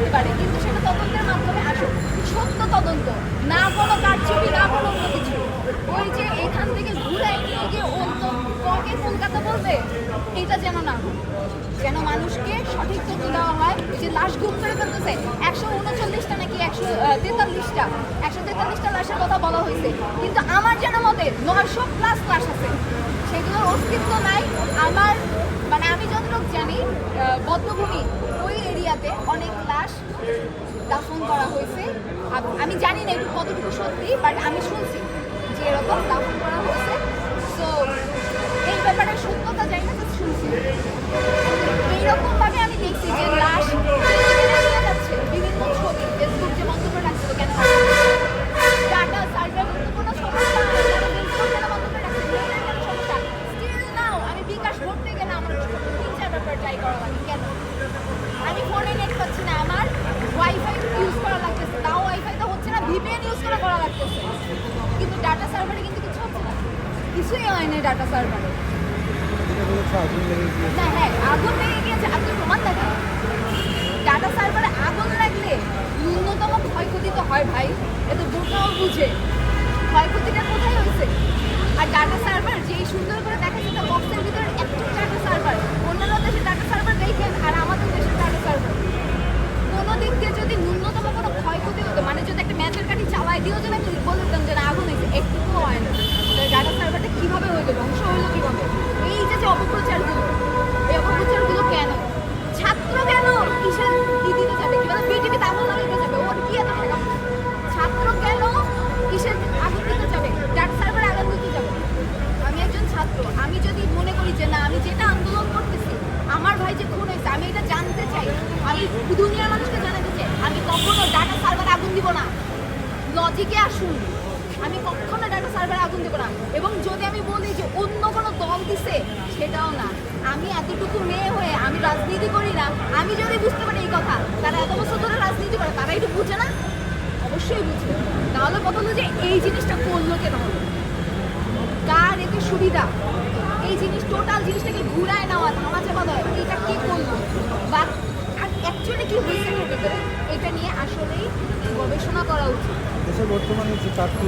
হতে পারে, কিন্তু সেটা তদন্তের মাধ্যমে আসুক। সত্য তদন্ত, না কোনো কারচুপি, না কোনো কিছু ওই যে এখান থেকে ঘুরে নিয়ে গিয়ে অন্য পকে কলকাতা বলবে, এটা যেন না যেন মানুষকে সঠিক তথ্য দেওয়া হয় যে লাশ গুম করে ফেলতেছে। একশো উনচল্লিশটা নাকি একশো তেতাল্লিশটা একশো তেতাল্লিশটা লাশের কথা বলা হয়েছে। কিন্তু আমার যেন মতে নয়শো প্লাস লাশ আছে। সেগুলোর অস্তিত্ব নাই। আমার মানে আমি যতটুকু জানি বদ্ধভূমি অনেক লাশ দাফন করা হয়েছে। আমি জানি না একটু কতটুকু সত্যি বাট আমি শুনছি যে এরকম দাফন করা হয়েছে। সো এই ব্যাপারে ডাটা সার্ভারে কিন্তু কিছু হচ্ছে না? কিছুই হয় না ডাটা সার্ভারে না হ্যাঁ আগুন লেগে গিয়েছে। আপনি প্রমাণ দেখেন ডাটা সার্ভারে আগুন লাগলে ন্যূনতম ক্ষয়ক্ষতি তো হয় ভাই। এ তো বোকাও বুঝে। ক্ষয়ক্ষতিটা কোথায় হয়েছে? আর ডাটা সার্ভার যেই সুন্দর করে যে খুন হয়েছে, আমি এটা জানতে চাই। আমি দুনিয়ার মানুষকে জানাতে চাই। আমি কখনো ডাটা সার্ভারে আগুন দিব না। লজিকে আসুন। আমি কখনো ডাটা সার্ভারে আগুন দেবো না। এবং যদি আমি বলি যে অন্য কোনো দল দিছে, সেটাও না। আমি এতটুকু মেয়ে হয়ে আমি রাজনীতি করি না। আমি যদি বুঝতে পারি এই কথা, তারা এত বছর ধরে রাজনীতি করে, তারা একটু বুঝে না? অবশ্যই বুঝবে। তাহলে কথা যে এই জিনিসটা করল কেন? কার এতে সুবিধা? এই জিনিস টোটাল জিনিসটাকে ঘুরায় কি হয়েছে ভেতরে এটা নিয়ে আসলেই গবেষণা করা উচিত। দেশে বর্তমানে যে চারটি